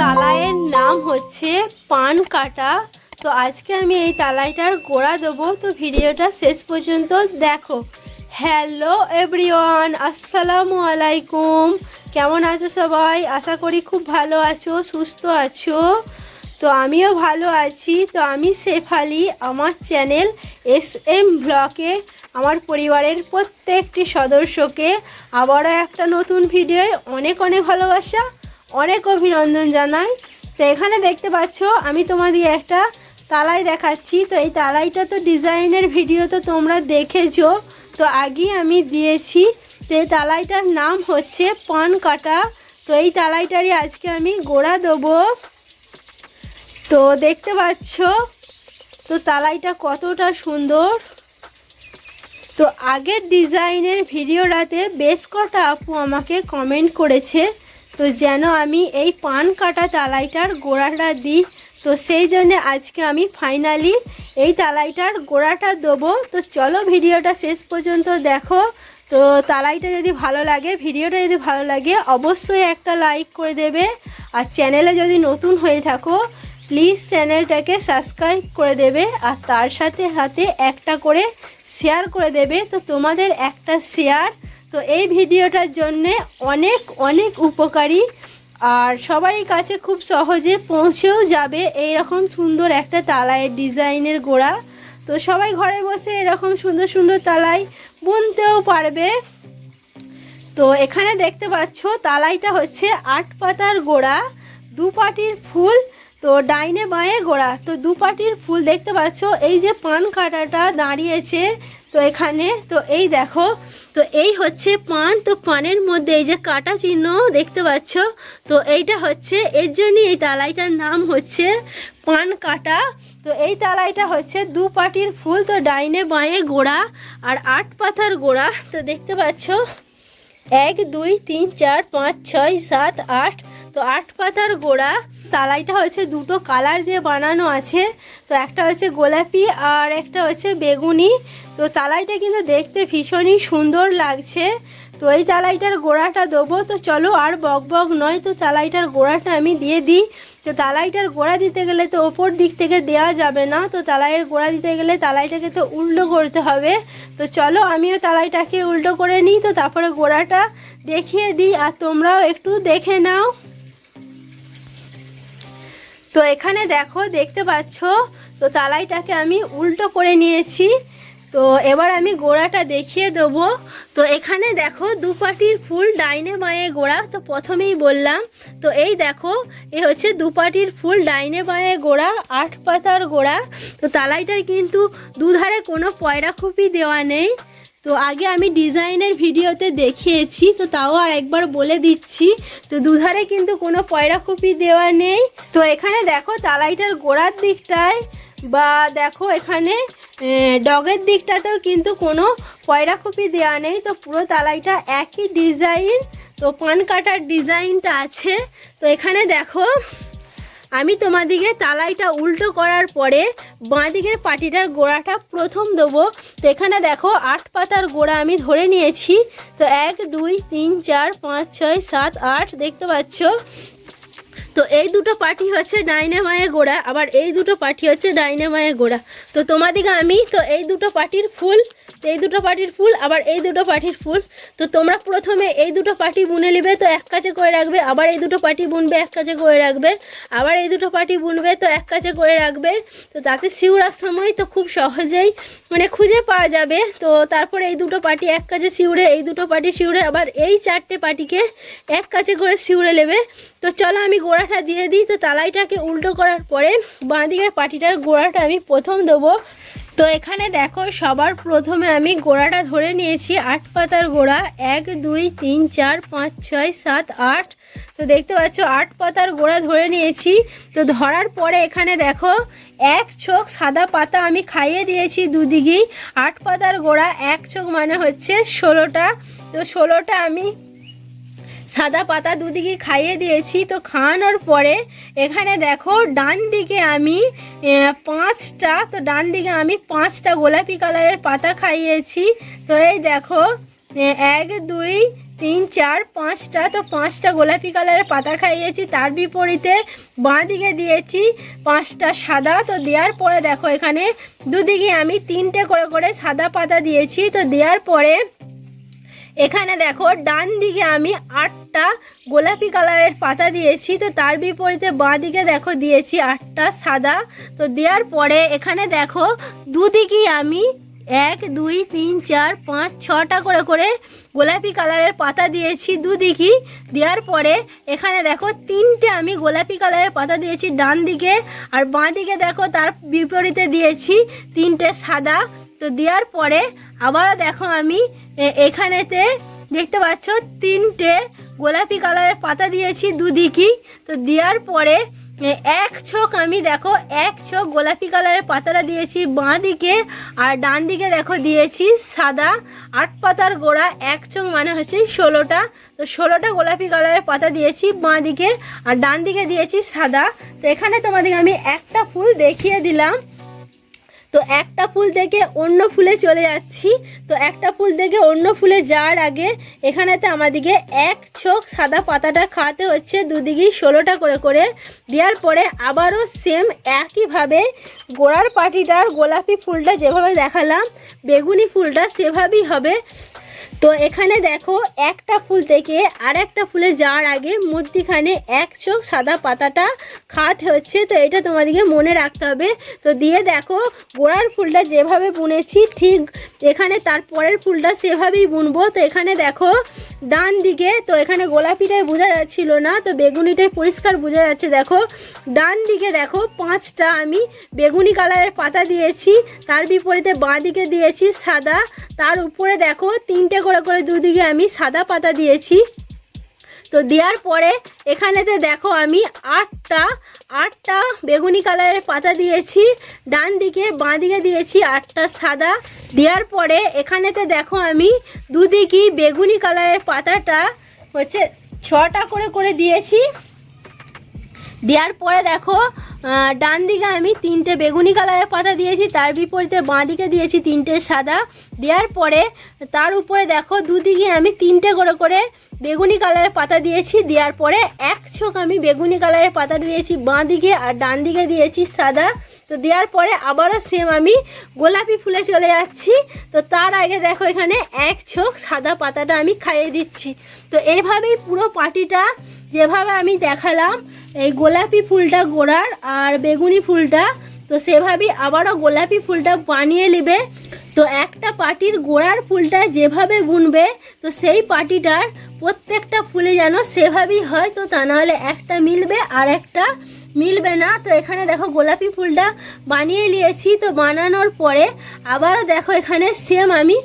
তালাইয়ের নাম হচ্ছে পান কাটা। তো আজকে আমি এই তালাইটার গোড়া দেবো। তো ভিডিওটা শেষ পর্যন্ত দেখো। হ্যালো এভরিওয়ান আসসালামু আলাইকুম। কেমন আছো সবাই? আশা করি খুব ভালো আছো সুস্থ আছো। তো আমিও ভালো আছি। তো আমি শেফালি আমার চ্যানেল এস এম ব্লকে আমার পরিবারের প্রত্যেকটি সদস্যকে আবারও একটা নতুন ভিডিওয় অনেক অনেক ভালোবাসা। অনেক অভিনন্দন জানাই। তো এখানে দেখতে পাচ্ছ, আমি তোমাদের একটা তালাই দেখাচ্ছি। তো এই তালাইটা তো ডিজাইনের ভিডিও তো তোমরা দেখেছ। তো আগেই আমি দিয়েছি, তো এই তালাইটার নাম হচ্ছে পান কাটা। তো এই তালাইটারই আজকে আমি গোড়া দেবো। তো দেখতে পাচ্ছ, তো তালাইটা কতটা সুন্দর। তো আগের ডিজাইনের ভিডিওটাতে বেশ কটা আপু আমাকে কমেন্ট করেছে। তো যেন আমি এই পান কাটা তালাইটার গোড়াটা দিই। তো সেই জন্য আজকে আমি ফাইনালি এই তালাইটার গোড়াটা দেবো। তো চলো ভিডিওটা শেষ পর্যন্ত দেখো। তো তালাইটা যদি ভালো লাগে, ভিডিওটা যদি ভালো লাগে, অবশ্যই একটা লাইক করে দেবে। আর চ্যানেলে যদি নতুন হয়ে থাকো প্লিজ চ্যানেলটাকে সাবস্ক্রাইব করে দেবে। আর তার সাথে হাতে একটা করে শেয়ার করে দেবে। তো তোমাদের একটা শেয়ার তো এই ভিডিওটার জন্যে অনেক অনেক উপকারী। আর সবারই কাছে খুব সহজে পৌঁছেও যাবে এই রকম সুন্দর একটা তালাইয়ের ডিজাইনের গোড়া। তো সবাই ঘরে বসে এরকম সুন্দর সুন্দর তালাই বুনতেও পারবে। তো এখানে দেখতে পাচ্ছ, তালাইটা হচ্ছে আট পাতার গোড়া, দু পাটির ফুল, তো ডাইনে বাঁয়ে গোড়া। তো দু পাটির ফুল দেখতে পাচ্ছ, এই যে পান কাটাটা দাঁড়িয়েছে তো এখানে, তো এই দেখো, তো এই হচ্ছে পান, তো পানের মধ্যে এই যে কাটা চিহ্ন দেখতে পাচ্ছ, তো এইটা হচ্ছে, এর জন্যই এই তালাইটার নাম হচ্ছে পান কাটা, তো এই তালাইটা হচ্ছে দু পাটির ফুল, তো ডাইনে বাঁয়ে গোড়া আর আট পাতার গোড়া, তো দেখতে পাচ্ছ, এক, দুই, তিন, চার, পাঁচ, ছয়, সাত, আট তো আট পাতার গোড়া, তালাইটা হচ্ছে দুটো কালার দিয়ে বানানো আছে। তো একটা হচ্ছে গোলাপি আর একটা হচ্ছে বেগুনি। তো তালাইটা কিন্তু দেখতে ভীষণই সুন্দর লাগছে। তো এই তালাইটার গোড়াটা দেবো। তো চলো আর বক বক নয়, তো তালাইটার গোড়াটা আমি দিয়ে দিই। তো তালাইটার গোড়া দিতে গেলে তো ওপর দিক থেকে দেওয়া যাবে না। তো তালাইয়ের গোড়া দিতে গেলে তালাইটাকে তো উল্টো করতে হবে। তো চলো আমিও তালাইটাকে উল্টো করে নিই। তো তারপরে গোড়াটা দেখিয়ে দিই। আর তোমরাও একটু দেখে নাও। তো এখানে দেখো, দেখতে পাচ্ছ? তো তালাইটাকে আমি উল্টো করে নিয়েছি। তো এবার আমি গোড়াটা দেখিয়ে দেবো। তো এখানে দেখো, দুপাটির ফুল ডাইনে বাঁয়ে গোড়া, তো প্রথমেই বললাম। তো এই দেখো, এ হচ্ছে দুপাটির ফুল ডাইনে বাঁয়ে গোড়া আট পাতার গোড়া। তো তালাইটার কিন্তু দুধারে কোনো পয়রাখুপি দেওয়া নেই। তো আগে আমি ডিজাইনের ভিডিওতে দেখিয়েছি, তো তাও আর একবার বলে দিচ্ছি। তো দুধারে কিন্তু কোনো পয়রা কপি দেওয়া নেই। তো এখানে দেখো তালাইটার গোড়ার দিকটায় বা দেখো এখানে ডগের দিকটাতেও কিন্তু কোনো পয়রা কপি দেওয়া নেই। তো পুরো তালাইটা একই ডিজাইন, তো পান কাটার ডিজাইনটা আছে। তো এখানে দেখো আমি তোমাদিকে তালাইটা উল্টো করার পরে বাঁদিকের পাটিটার গোড়াটা প্রথম দেবো। তো এখানে দেখো আট পাতার গোড়া আমি ধরে নিয়েছি। তো এক, দুই, তিন, চার, পাঁচ, ছয়, সাত, আট দেখতে পাচ্ছ? তো এই দুটো পাটি হচ্ছে ডাইনে মায়ে গোড়া, আবার এই দুটো পাটি হচ্ছে ডাইনে মায়ে গোড়া। তো তোমাদিকে আমি, তো এই দুটো পাটির ফুল তো এই দুটো পাটির ফুল, আবার এই দুটো পাটির ফুল। তো তোমরা প্রথমে এই দুটো পাটি বুনে নেবে, তো এক কাছে করে রাখবে, আবার এই দুটো পাটি বুনবে, এক কাছে করে রাখবে, আবার এই দুটো পাটি বুনবে, তো এক কাছে করে রাখবে। তো তাতে শিউরার সময় তো খুব সহজেই মানে খুঁজে পাওয়া যাবে। তো তারপরে এই দুটো পাটি এক কাছে শিউরে এই দুটো পাটি শিউরে আবার এই চারটে পাটিকে এক কাছে করে শিউরে নেবে। তো চলো আমি গোড়াটা দিয়ে দিই, তো তালাইটাকে উল্টো করার পরে বাঁ দিকের পাটিটার গোড়াটা আমি প্রথম দেবো। তো এখানে দেখো সবার প্রথমে আমি গোড়াটা ধরে নিয়েছি আট পাতার গোড়া, এক, দুই, তিন, চার, পাঁচ, ছয়, সাত, আট। তো দেখতে পাচ্ছ, আট পাতার গোড়া ধরে নিয়েছি। তো ধরার পরে এখানে দেখো, এক চোখ সাদা পাতা আমি খাইয়ে দিয়েছি দুদিকেই। আট পাতার গোড়া, এক চোখ মানে হচ্ছে ষোলোটা। তো ষোলোটা আমি সাদা পাতা দুদিকে খাইয়ে দিয়েছি, তো খাওয়ানোর পরে এখানে দেখো ডান দিকে আমি পাঁচটা, তো ডান দিকে আমি পাঁচটা গোলাপি কালারের পাতা খাইয়েছি। তো এই দেখো এক, দুই, তিন, চার, পাঁচটা, তো পাঁচটা গোলাপি কালারের পাতা খাইয়েছি। তার বিপরীতে বাঁ দিকে দিয়েছি পাঁচটা সাদা, তো দেওয়ার পরে দেখো এখানে দুদিকে আমি তিনটে করে করে সাদা পাতা দিয়েছি। তো দেওয়ার পরে এখানে দেখো, ডান দিকে আমি আটটা গোলাপি কালারের পাতা দিয়েছি, তো তার বিপরীতে বাঁ দিকে দেখো দিয়েছি আটটা সাদা, তো দেওয়ার পরে এখানে দেখো দুদিকেই আমি এক, দুই, তিন, চার, পাঁচ, ছটা করে করে গোলাপি কালারের পাতা দিয়েছি দুদিকেই, দেওয়ার পরে এখানে দেখো তিনটে আমি গোলাপি কালারের পাতা দিয়েছি ডান দিকে, আর বাঁ দিকে দেখো তার বিপরীতে দিয়েছি তিনটে সাদা, তো দেওয়ার পরে আবারও দেখো আমি এখানেতে দেখতে পাচ্ছ তিনটে গোলাপি কালারের পাতা দিয়েছি দুদিকেই। তো দেওয়ার পরে এক ছোক আমি দেখো, এক ছোক গোলাপি কালারের পাতাটা দিয়েছি বাঁ দিকে আর ডান দিকে দেখো দিয়েছি সাদা আট পাতার গোড়া, এক চোখ মানে হচ্ছে ষোলোটা। তো ষোলোটা গোলাপি কালারের পাতা দিয়েছি বাঁ দিকে আর ডান দিকে দিয়েছি সাদা। তো এখানে তোমাদেরকে আমি একটা ফুল দেখিয়ে দিলাম। তো একটা ফুল থেকে অন্য ফুলে চলে যাচ্ছি। তো একটা ফুল থেকে অন্য ফুলে যাওয়ার আগে এখানেতে আমাদেরকে এক ছোক সাদা পাতাটা খাওয়াতে হচ্ছে, দুদিকেই ষোলোটা করে করে। দেওয়ার পরে আবারও সেম একইভাবে গোড়ার পাটিটার গোলাপি ফুলটা যেভাবে দেখালাম, বেগুনি ফুলটা সেভাবেই হবে। তো এখানে দেখো একটা ফুল থেকে আর একটা ফুলে যাওয়ার আগে মধ্যিখানে এক চোখ সাদা পাতাটা খাত হচ্ছে, তো এটা তোমাদেরকে মনে রাখতে হবে। তো দিয়ে দেখো, গোড়ার ফুলটা যেভাবে বুনেছি ঠিক এখানে তার পরের ফুলটা সেভাবেই বুনবো। তো এখানে দেখো, ডান দিকে, তো এখানে গোলাপিটাই বোঝা যাচ্ছিল না, তো বেগুনিটাই পরিষ্কার বোঝা যাচ্ছে। দেখো, ডান দিকে দেখো, পাঁচটা আমি বেগুনি কালারের পাতা দিয়েছি, তার বিপরীতে বাঁ দিকে দিয়েছি সাদা, তার উপরে দেখো তিনটে করে করে দুদিকে আমি সাদা পাতা দিয়েছি। তো দেওয়ার পরে এখানেতে দেখো আমি আটটা আটটা বেগুনি কালারের পাতা দিয়েছি, ডান দিকে, বাঁ দিকে দিয়েছি আটটা সাদা। দেওয়ার পরে এখানেতে দেখো আমি দুদিকেই বেগুনি কালারের পাতাটা হচ্ছে ছটা করে করে দিয়েছি। দেওয়ার পরে দেখো ডান দিকে আমি তিনটে বেগুনি কালারের পাতা দিয়েছি, তার বিপরীতে বাঁ দিকে দিয়েছি তিনটে সাদা। দেওয়ার পরে তার উপরে দেখো, দুদিকে আমি তিনটে করে করে বেগুনি কালারের পাতা দিয়েছি, দেওয়ার পরে এক ছোক আমি বেগুনি কালারের পাতা দিয়েছি বাঁ দিকে আর ডান দিকে দিয়েছি সাদা। তো দেওয়ার পরে আবারও সেম আমি গোলাপি ফুলে চলে যাচ্ছি। তো তার আগে দেখো এখানে এক ছোক সাদা পাতাটা আমি খাইয়ে দিচ্ছি। তো এইভাবেই পুরো পাটিটা যেভাবে আমি দেখালাম এই গোলাপি ফুলটা গোড়ার আর বেগুনি ফুলটা, তো সেভাবেই আবারও গোলাপি ফুলটা বানিয়ে নেবে। তো একটা পাটির গোড়ার ফুলটা যেভাবে বুনবে, তো সেই পাটিটার প্রত্যেকটা ফুলে যেন সেভাবেই হয়, তো তা নাহলে একটা মিলবে আর একটা মিলবে না। তো এখানে দেখো গোলাপি ফুলটা বানিয়ে নিয়েছি, তো বানানোর পরে আবারও দেখো এখানে সেম আমি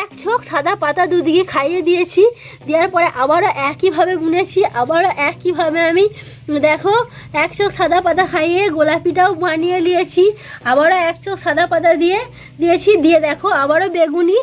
এক ছোক সাদা পাতা দুদিকে খাইয়ে দিয়েছি। দেওয়ার পরে আবারও একইভাবে বুনেছি, আবারও একইভাবে আমি, দেখো, এক চোখ সাদা পাতা খাইয়ে গোলাপিটাও বানিয়ে নিয়েছি, আবারও এক চোখ সাদা পাতা দিয়ে দিয়েছি। দিয়ে দেখো, আবারও বেগুনি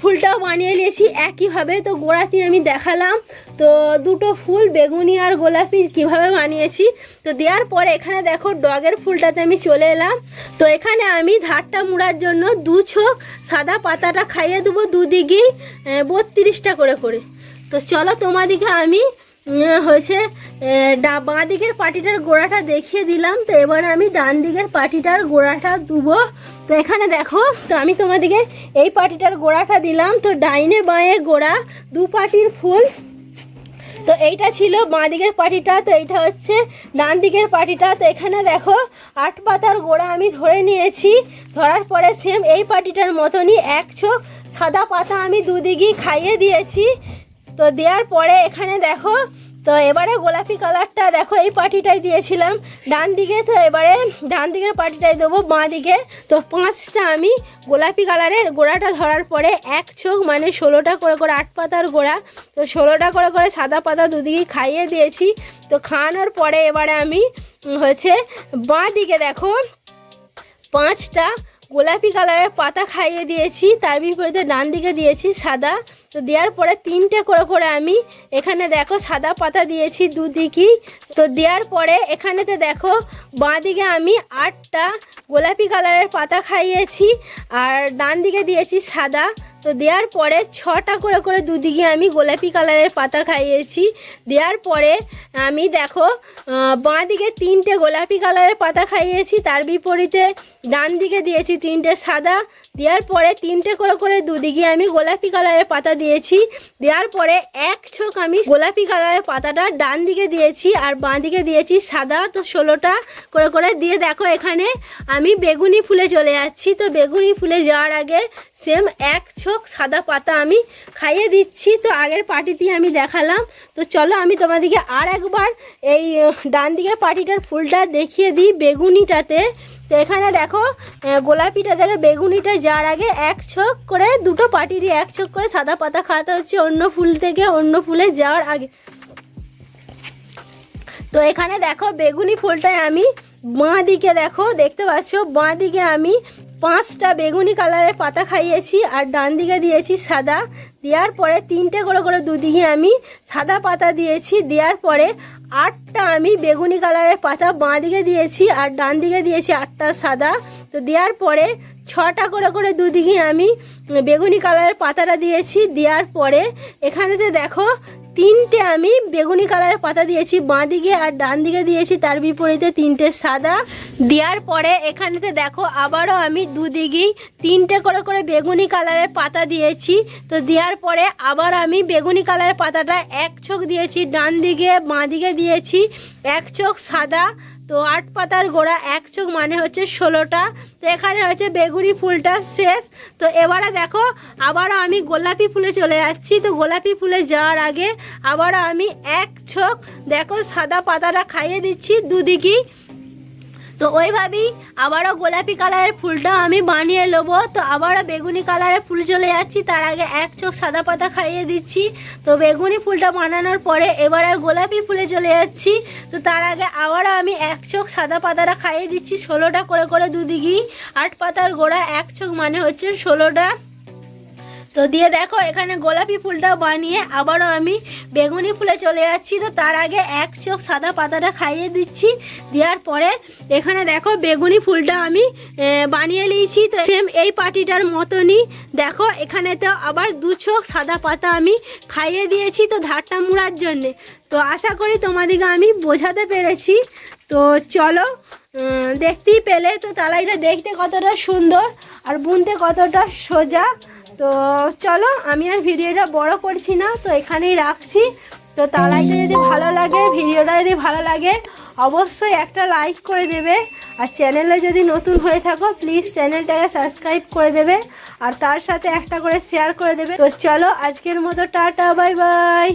ফুলটাও বানিয়ে নিয়েছি। একইভাবে তো গোড়াতে আমি দেখালাম। তো দুটো ফুল, বেগুনি আর গোলাপি কীভাবে বানিয়েছি? তো দেওয়ার পরে এখানে দেখো ডগের ফুলটাতে আমি চলে এলাম। তো এখানে আমি ধারটা মুড়ার জন্য দু ছোক সাদা পাতাটা খাইয়ে দেবো দুদিকেই বত্রিশটা করে করে। তো চলো তোমাদিকে আমি হয়েছে ডা- বাঁ দিকের পাটিটার গোড়াটা দেখিয়ে দিলাম, তো এবারে আমি ডান দিকের পাটিটার গোড়াটা দুবো তো এখানে দেখো, তো আমি তোমাদিকে এই পাটিটার গোড়াটা দিলাম, তো ডাইনে বাঁয়ে গোড়া, দু পাটির ফুল। তো এইটা ছিল বাঁ দিকের পাটিটা, তো এইটা হচ্ছে ডান দিকের পাটিটা। তো এখানে দেখো, আট পাতার গোড়া আমি ধরে নিয়েছি। ধরার পরে সেম এই পাটিটার মতনই এক চোখ সাদা পাতা আমি দুদিকেই খাইয়ে দিয়েছি। তো দেওয়ার পরে এখানে দেখো, তো এবারে গোলাপি কালারটা দেখো, এই পাটিটাই দিয়েছিলাম। ডান দিকে তো এবারে ডান দিকের পাটিটাই দেবো বাঁ দিকে তো পাঁচটা আমি গোলাপি কালারের গোড়াটা ধরার পরে এক চোখ মানে ষোলোটা করে করে আট পাতার গোড়া, তো ষোলোটা করে করে সাদা পাতা দুদিকে খাইয়ে দিয়েছি। তো খাওয়ানোর পরে এবারে আমি হচ্ছে বাঁ দিকে দেখো, পাঁচটা গোলাপি কালারের পাতা খাইয়ে দিয়েছি, তার বিপরীতে ডান দিকে দিয়েছি সাদা। তো দেওয়ার পরে তিনটে করে করে আমি এখানে দেখো সাদা পাতা দিয়েছি দুদিকেই। তো দেওয়ার পরে এখানেতে দেখো বাঁ দিকে আমি আটটা গোলাপি কালারের পাতা খাইয়েছি, আর ডান দিকে দিয়েছি সাদা। তো দেওয়ার পরে ছটা করে করে দুদিকে আমি গোলাপি কালারের পাতা খাইয়েছি। দেওয়ার পরে আমি দেখো বাঁ দিকে তিনটে গোলাপি কালারের পাতা খাইয়েছি, তার বিপরীতে ডান দিকে দিয়েছি তিনটে সাদা দেওয়ার পরে তিনটে করে করে দুদিকে আমি গোলাপি কালারের পাতা দিয়েছি। দেওয়ার পরে এক ছোক আমি গোলাপি কালারের পাতাটা ডান দিকে দিয়েছি আর বাঁ দিকে দিয়েছি সাদা তো ষোলোটা করে করে। দিয়ে দেখো এখানে আমি বেগুনি ফুলে চলে যাচ্ছি। তো বেগুনি ফুলে যাওয়ার আগে সেম এক ছোক সাদা পাতা আমি খাইয়ে দিচ্ছি। তো আগের পার্টিতে আমি দেখালাম। তো চলো আমি তোমাদেরকে আর একবার এই ডান দিকের পার্টিটার ফুলটা দেখিয়ে দিই বেগুনিটাতে। তো এখানে দেখো গোলাপিটা থেকে বেগুনিটা যাওয়ার আগে এক ছোক করে, দুটো পাটিরই এক ছোক করে সাদা পাতা খাওয়াতে হচ্ছে অন্য ফুল থেকে, অন্য ফুলে যাওয়ার আগে। তো এখানে দেখো বেগুনি ফুলটায় আমি বাঁ দিকে দেখো, দেখতে পাচ্ছ? বাঁ দিকে আমি পাঁচটা বেগুনি কালারের পাতা খাইয়েছি, আর ডান দিকে দিয়েছি সাদা। দেওয়ার পরে তিনটে করে করে দুদিকে আমি সাদা পাতা দিয়েছি, দেওয়ার পরে আটটা আমি বেগুনি কালারের পাতা বাঁ দিকে দিয়েছি আর ডান দিকে দিয়েছি আটটা সাদা। তো দেওয়ার পরে ছটা করে করে দুদিকে আমি বেগুনি কালারের পাতাটা দিয়েছি, দেওয়ার পরে এখানেতে দেখো তিনটে আমি বেগুনি কালারের পাতা দিয়েছি, বাঁ দিকে আর ডান দিকে দিয়েছি, তার বিপরীতে তিনটে সাদা। দেওয়ার পরে এখানেতে দেখো আবারও আমি দুদিকেই তিনটে করে করে বেগুনি কালারের পাতা দিয়েছি। তো দেওয়ার পরে আবার আমি বেগুনি কালারের পাতাটা এক চোখ দিয়েছি, ডান দিকে, বাঁ দিকে দিয়েছি, এক চোখ সাদা তো আট পাতার গোড়া এক চোখ মানে হচ্ছে ষোলোটা। তো এখানে হচ্ছে বেগুনি ফুলটা শেষ। তো এবারে দেখো, আবারও আমি গোলাপি ফুলে চলে যাচ্ছি তো গোলাপি ফুলে যাওয়ার আগে আবারও আমি এক চোখ, দেখো সাদা পাতাটা খাইয়ে দিচ্ছি দুদিকেই। তো ওইভাবেই আবারও গোলাপি কালারের ফুলটা আমি বানিয়ে নেব। তো আবারও বেগুনি কালারের ফুল চলে যাচ্ছি। তার আগে এক চোখ সাদা পাতা খাইয়ে দিচ্ছি। তো বেগুনি ফুলটা বানানোর পরে এবার আর গোলাপি ফুলে চলে যাচ্ছি। তো তার আগে আবারও আমি এক চোখ সাদা পাতাটা খাইয়ে দিচ্ছি ষোলোটা করে করে দুদিকেই। আট পাতার গোড়া এক চোখ মানে হচ্ছে ষোলোটা। তো দিয়ে দেখো, এখানে গোলাপি ফুলটাও বানিয়ে আবারও আমি বেগুনি ফুলে চলে যাচ্ছি। তো তার আগে এক চোখ সাদা পাতাটা খাইয়ে দিচ্ছি। দেওয়ার পরে এখানে দেখো, বেগুনি ফুলটা আমি বানিয়ে নিয়েছি। তো সেম এই পাটিটার মতনই। দেখো এখানে তো আবার দু চোখ সাদা পাতা আমি খাইয়ে দিয়েছি তো ধারটা মুড়ার জন্যে। তো আশা করি তোমাদেরকে আমি বোঝাতে পেরেছি। তো চলো দেখতেই পেলে। তো তালাইটা দেখতে কতটা সুন্দর আর বুনতে কতটা সোজা। তো চলো, আমি আর ভিডিওটা বড় করছি না, তো এখানেই রাখছি। তো তালাইটা যদি ভালো লাগে, ভিডিওটা যদি ভালো লাগে, অবশ্যই একটা লাইক করে দেবে। আর চ্যানেলে যদি নতুন হয়ে থাকো প্লিজ চ্যানেলটাকে সাবস্ক্রাইব করে দেবে। আর তার সাথে একটা করে শেয়ার করে দেবে। তো চলো, আজকের মতো টাটা বাই বাই